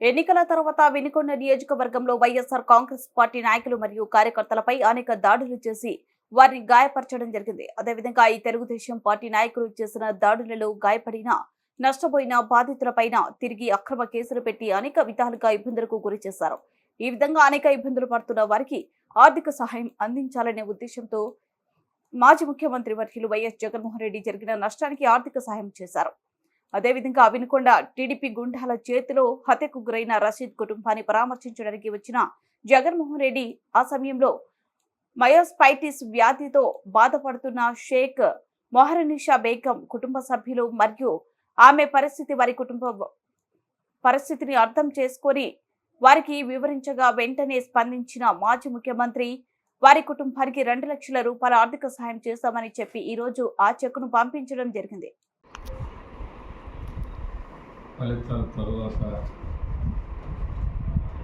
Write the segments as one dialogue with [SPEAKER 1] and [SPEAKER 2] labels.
[SPEAKER 1] ఎన్నికల తర్వాత వినుకొండ నియోజకవర్గంలో వైఎస్ఆర్ కాంగ్రెస్ పార్టీ నాయకులు మరియు కార్యకర్తలపై అనేక దాడులు చేసి వారిని గాయపరచడం జరిగింది. అదేవిధంగా ఈ తెలుగుదేశం పార్టీ నాయకులు చేసిన దాడులలో గాయపడిన నష్టపోయిన బాధితులపైన తిరిగి అక్రమ కేసులు పెట్టి అనేక విధాలుగా ఇబ్బందులకు గురి చేశారు. ఈ విధంగా అనేక ఇబ్బందులు పడుతున్న వారికి ఆర్థిక సహాయం అందించాలనే ఉద్దేశంతో మాజీ ముఖ్యమంత్రి వర్యులు వైఎస్ జగన్మోహన్ రెడ్డి జరిగిన నష్టానికి ఆర్థిక సహాయం చేశారు. అదేవిధంగా వినుకొండ టీడీపీ గుండాల చేతిలో హత్యకు గురైన రషీద్ కుటుంబాన్ని పరామర్శించడానికి వచ్చిన జగన్మోహన్ రెడ్డి ఆ సమయంలో మయోస్పైటిస్ వ్యాధితో బాధపడుతున్న షేక్ మొహరనిషా బేగం కుటుంబ సభ్యులు మరియు ఆమె పరిస్థితి వారి కుటుంబ పరిస్థితిని అర్థం చేసుకొని వారికి వివరించగా వెంటనే స్పందించిన మాజీ ముఖ్యమంత్రి వారి కుటుంబానికి రెండు లక్షల రూపాయల ఆర్థిక సహాయం చేస్తామని చెప్పి ఈ రోజు ఆ చెక్కును పంపించడం జరిగింది.
[SPEAKER 2] ఫలితాల తర్వాత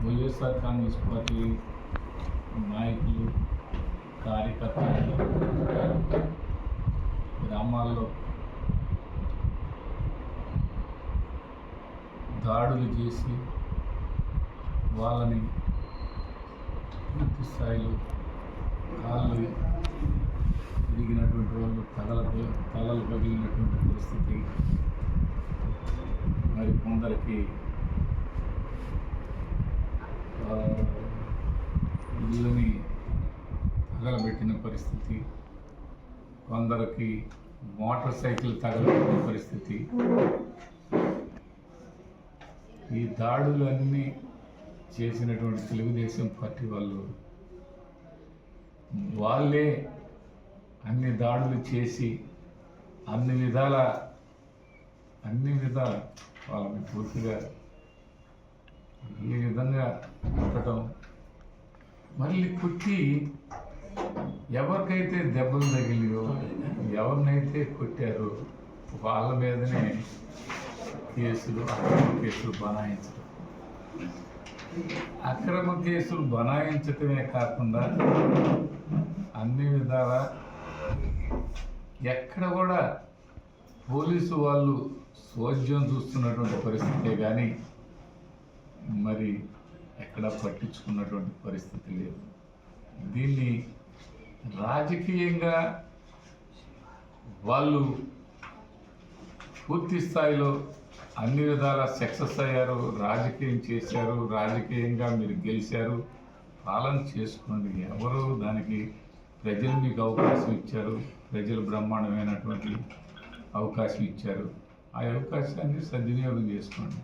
[SPEAKER 2] వైఎస్ఆర్ కాంగ్రెస్ పార్టీ నాయకులు కార్యకర్తలు గ్రామాల్లో దాడులు చేసి వాళ్ళని పూర్తి స్థాయిలో కాళ్ళు తిరిగినటువంటి వాళ్ళు తలలు తలలు పగిలినటువంటి పరిస్థితి. మరి కొందరికి ఇల్లుని ఇళ్ళని తగలబెట్టిన పరిస్థితి కొందరికి మోటార్ సైకిల్ తగలబెట్టిన పరిస్థితి ఈ దాడులన్నీ చేసినటువంటి తెలుగుదేశం పార్టీ వాళ్ళు వాళ్ళే అన్ని దాడులు చేసి అన్ని విధాల అన్ని విధాల వాళ్ళని పూర్తిగా ఈ విధంగా కుట్టడం మళ్ళీ కుట్టి ఎవరికైతే దెబ్బలు తగిలియో ఎవరినైతే కొట్టారో వాళ్ళ మీదనే కేసులు అక్రమ కేసులు బనాయించడం. అక్రమ కేసులు బనాయించటమే కాకుండా అన్ని విధాల ఎక్కడ కూడా పోలీసు వాళ్ళు సోద్యం చూస్తున్నటువంటి పరిస్థితే కానీ మరి ఎక్కడ పట్టించుకున్నటువంటి పరిస్థితి లేదు. దీన్ని రాజకీయంగా వాళ్ళు పూర్తి స్థాయిలో అన్ని విధాల సక్సెస్ అయ్యారు రాజకీయం చేశారు రాజకీయంగా మీరు గెలిచారు పాలన చేసుకోండి ఎవరు? దానికి ప్రజలు మీకు అవకాశం ఇచ్చారు ప్రజలు బ్రహ్మాండమైనటువంటి అవకాశం ఇచ్చారు. ఆ అవకాశాన్ని సద్వినియోగం చేసుకోండి.